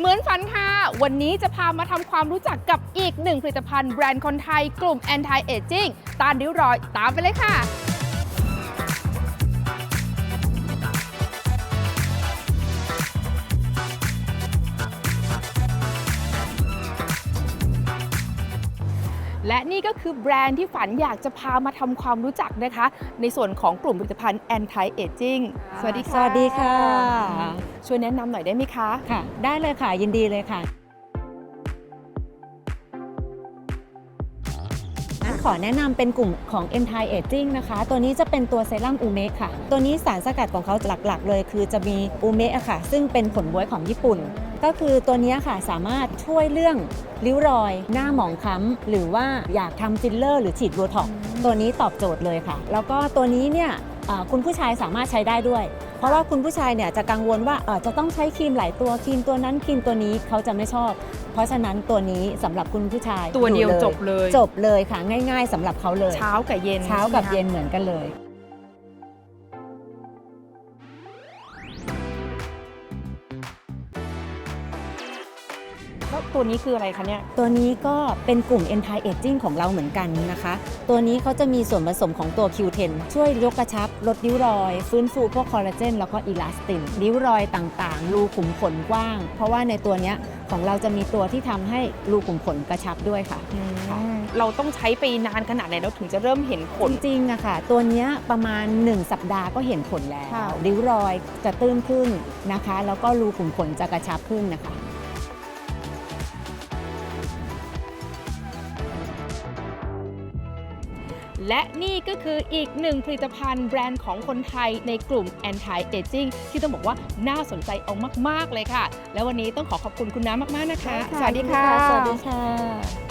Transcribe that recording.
เหมือนฝันค่ะ วันนี้จะพามาทำความรู้จักกับอีกหนึ่งผลิตภัณฑ์แบรนด์คนไทยกลุ่ม anti aging ตานริ้วรอยตามไปเลยค่ะ และนี่ก็คือแบรนด์ที่ฝันอยากจะพามาทำความรู้จักนะคะ ในส่วนของกลุ่มผลิตภัณฑ์ anti aging สวัสดีค่ะ สวัสดีค่ะ ช่วยแนะนำหน่อยได้ไหมคะ ค่ะ ได้เลยค่ะยินดีเลยค่ะ ขอแนะนำเป็นกลุ่มของ m t i Aging นะคะ ตัวนี้จะเป็นตัวเซรั่มอูเมะค่ะ ตัวนี้สารสกัดของเขาหลักๆ เลยคือจะมีอูเมะค่ะ ซึ่งเป็นผลบ๊วยของญี่ปุ่น ก็คือตัวนี้ค่ะสามารถช่วยเรื่องริ้วรอย หน้าหมองคล้ำ หรือว่าอยากทำฟิลเลอร์หรือฉีดโบท็อกตัวนี้ตอบโจทย์เลยค่ะ แล้วก็ตัวนี้เนี่ยคุณผู้ชายสามารถใช้ได้ด้วย เพราะว่าคุณผู้ชายเนี่ยจะกังวลว่าเอ่อจะต้องใช้ครีมหลายตัวครีมตัวนั้นครีมตัวนี้เขาจะไม่ชอบ เพราะฉะนั้นตัวนี้สำหรับคุณผู้ชายตัวเดียวอจบเลย จบเลยค่ะง่าย ๆสำหรับเขาเลย เช้ากับเย็นเช้ากับใช่ไหมคะเย็นเหมือนกันเลย แล้วตัวนี้คืออะไรคะเนี่ย ตัวนี้ก็เป็นกลุ่ม anti aging ของเราเหมือนกันนะคะ ตัวนี้เขาจะมีส่วนผสมของตัว Q10 ช่วยยกกระชับ ลดริ้วรอย ฟื้นฟูพวกคอลลาเจนแล้วก็อีลาสติน ริ้วรอยต่างๆ รูขุมขนกว้าง เพราะว่าในตัวเนี้ยของเราจะมีตัวที่ทำให้รูขุมขนกระชับด้วยค่ะค่ะ เราต้องใช้ไปนานขนาดไหนเราถึงจะเริ่มเห็นผล จริงๆอะค่ะ ตัวเนี้ยประมาณ 1 สัปดาห์ก็เห็นผลแล้วค่ะริ้วรอยจะตื้นขึ้นนะคะ แล้วก็รูขุมขนจะกระชับขึ้นนะคะ และนี่ก็คืออีกหนึ่งผลิตภัณฑ์แบรนด์ของคนไทยในกลุ่ม anti aging ที่ต้องบอกว่าน่าสนใจเอามาก ๆ เลยค่ะ แล้ววันนี้ต้องขอขอบคุณคุณน้ำมาก ๆ นะคะ สวัสดีค่ะ สวัสดีค่ะ